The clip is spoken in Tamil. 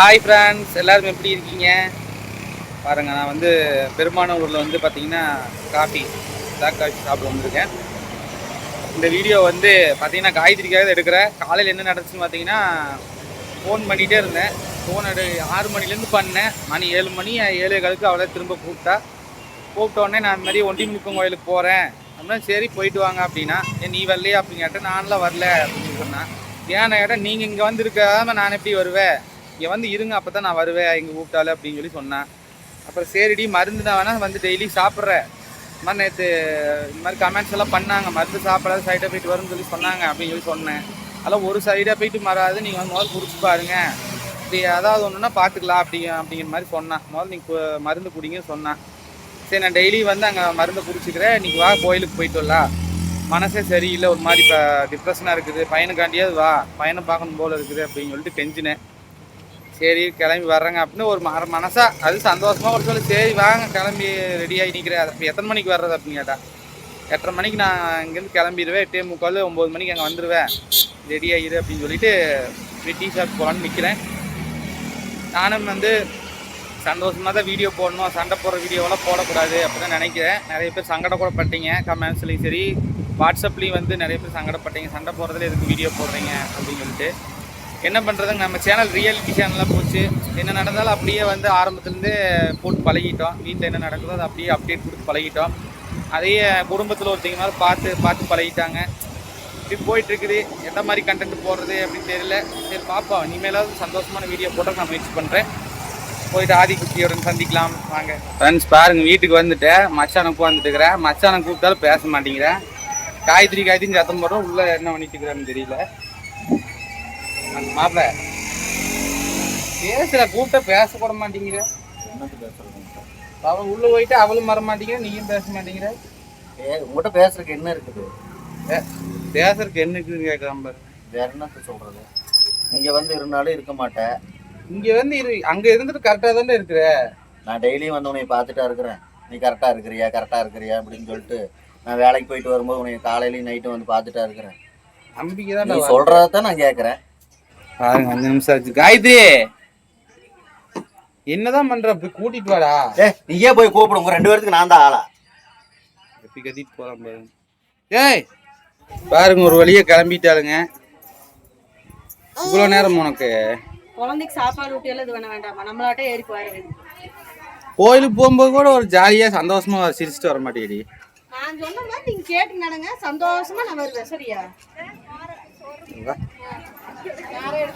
ஹாய் ஃப்ரெண்ட்ஸ் எல்லோரும் எப்படி இருக்கீங்க? பாருங்கள் நான் வந்து பெருமானூரில் வந்து பார்த்தீங்கன்னா காஃபி பிளாக் காஃபி சாப்பிட வந்திருக்கேன். இந்த வீடியோ வந்து பார்த்தீங்கன்னா காயத்ரிக்காக எடுக்கிறேன் காலையில் என்ன நடந்துச்சுன்னு பார்த்தீங்கன்னா ஃபோன் பண்ணிகிட்டே இருந்தேன். ஃபோன் எடு ஆறு மணிலேருந்து பண்ணேன். மணி ஏழு மணி ஏழு காலுக்கு அவளை திரும்ப கூப்பிட்டா. கூப்பிட்டோடனே நான் இந்த மாதிரி ஒண்டிமுக்கம் கோயிலுக்கு போகிறேன் அப்படின்னா சரி போயிட்டு வாங்க அப்படின்னா. ஏன் நீ வரலையே அப்படின்னு கேட்டேன் நான்லாம் வரல அப்படின்னு சொன்னேன் ஏன்னா கேட்டால் நீங்கள் இங்கே வந்திருக்காம நான் எப்படி வருவேன்? இங்கே வந்து இருங்க அப்போ தான் நான் வருவேன் இங்கே கூப்பிட்டாலே அப்படின்னு சொல்லி சொன்னேன். அப்புறம் சரிடி மருந்து நான் வேணால் வந்து டெய்லி சாப்பிட்றேன். இந்த மாதிரி நேற்று இந்த மாதிரி கமெண்ட்ஸ் எல்லாம் பண்ணாங்க. மருந்து சாப்பிடாத சைட் எஃபெக்ட் வரும்னு சொல்லி சொன்னாங்க அப்படின்னு சொல்லி சொன்னேன். அதெல்லாம் ஒரு சைட் எஃபெக்ட் வராது நீங்கள் வந்து முதல்ல குடிச்சு பாருங்க. இப்படி அதாவது ஒன்றுனா பார்த்துக்கலாம் அப்படி அப்படிங்கிற மாதிரி சொன்னான். முதல்ல நீங்கள் மருந்து குடிங்கன்னு சொன்னான். சரி நான் டெய்லி வந்து அங்கே மருந்து குடிச்சிக்கிறேன். நீங்கள் வா கோயிலுக்கு போயிட்டு வரலாம். மனசே சரியில்லை ஒரு மாதிரி இப்போ டிப்ரெஷனாக இருக்குது. பையனுக்காண்டியாவது வா பையனை பார்க்கணும் போல் இருக்குது அப்படின்னு சொல்லிட்டு கெஞ்சினேன். சரி கிளம்பி வர்றேங்க அப்படின்னு ஒரு மர மனசா அது சந்தோஷமா ஒரு சொல்லி சரி வாங்க கிளம்பி ரெடி ஆகி நிற்கிறேன் அப்போ எத்தனை மணிக்கு வர்றது அப்படின்னு கேட்டால் எட்டரை மணிக்கு நான் இங்கேருந்து கிளம்பிடுவேன் எட்டே முக்கால் ஒம்பது மணிக்கு அங்கே வந்துடுவேன் ரெடி ஆகிடு அப்படின்னு சொல்லிட்டு டீ ஷாப் போகலான்னு நிற்கிறேன் நானும் வந்து சந்தோஷமாக தான் வீடியோ போடணும். சண்டை போடுற வீடியோவெல்லாம் போடக்கூடாது அப்படின்னு நினைக்கிறேன். நிறைய பேர் சங்கடம் கூட பட்டீங்க. கமெண்ட்ஸ்லையும் சரி வாட்ஸ்அப்லேயும் வந்து நிறைய பேர் சங்கடப்பட்டீங்க. சண்டை போடுறதுல எதுக்கு வீடியோ போடுறீங்க அப்படின்னு சொல்லிட்டு. என்ன பண்ணுறதுங்க நம்ம சேனல் ரியாலிட்டி சேனலாக போச்சு. என்ன நடந்தாலும் அப்படியே வந்து ஆரம்பத்துலேருந்தே போட்டு பழகிட்டோம். வீட்டில் என்ன நடக்குதோ அதை அப்படியே அப்டேட் கொடுத்து பழகிட்டோம். அதையே குடும்பத்தில் ஒருத்தங்க மேலே பார்த்து பார்த்து பழகிட்டாங்க. இப்படி போயிட்டுருக்குது. எந்த மாதிரி கண்டென்ட் போடுறது அப்படின்னு தெரியல. சரி பார்ப்போம் இனிமேலாவது சந்தோஷமான வீடியோ போட்டு நான் முயற்சி பண்ணுறேன் போயிட்டு ஆதிக்குட்டியுடன் சந்திக்கலாம். வாங்க. ஃப்ரெண்ட்ஸ் பாருங்க வீட்டுக்கு வந்துட்டேன் மச்சானை உட்காந்துட்டு இருக்கிறேன் மச்சானை கூப்பிட்டாலும் பேச மாட்டேங்கிறேன். காய்த்திரி காய்த்திரி சத்தம் போடுறோம். உள்ளே என்ன பண்ணிட்டு இருக்கிறான்னு தெரியல. அந்த மாப்பிள்ள பேசுற கூப்பிட்ட பேச கூட மாட்டேங்கிற. அவன் உள்ள போயிட்டு அவளும் வர மாட்டேங்கிற நீயும் பேச மாட்டேங்கிற. ஏ உங்கள்கிட்ட பேசுறதுக்கு என்ன இருக்குது? பேசுறதுக்கு என்ன இருக்குதுன்னு கேட்கலாம் பாரு. வேற என்னத்த சொல்றது? இங்க வந்து இருந்தாலும் இருக்க மாட்டேன் இங்க வந்து இரு அங்க இருந்துட்டு கரெக்டா தானே இருக்கிற. நான் டெய்லியும் வந்து உன்னை பார்த்துட்டா இருக்கிறேன். நீ கரெக்டா இருக்கிறியா கரெக்டா இருக்கிறியா அப்படின்னு சொல்லிட்டு நான் வேலைக்கு போயிட்டு வரும்போது உன்னை காலையிலயும் நைட்டும் வந்து பார்த்துட்டா இருக்கிறேன். நம்பிக்கை நீ தான் சொல்றதான் நான் கேட்கறேன் பாருங்க அஞ்சு நிமிஷம் ஆச்சு. காயத்ரி! என்னதான் பண்ற? போய் கூட்டிட்டு வாடா. ஏ நீயே போய் கூப்பிடு. உங்க ரெண்டு பேருக்கு நான் தான் ஆளா? எப்படி கத்திட்டு போறான் பாருங்க ஏய் பாருங்க ஒரு வழியா கிளம்பிட்டாளுங்க. இவ்வளவு நேரம் உனக்கு. குழந்தைக்கு சாப்பாடு ஊட்டியெல்லாம் இது பண்ண வேண்டாமா? நம்மளாட்ட ஏறி போயிரு கோயிலுக்கு போகும்போது கூட ஒரு ஜாலியா சந்தோஷமா சிரிச்சுட்டு வர மாட்டேடி நான் சொன்ன மாதிரி நீங்க கேட்டு நடங்க. சந்தோஷமா நான் வருவேன். சரியா? Got it.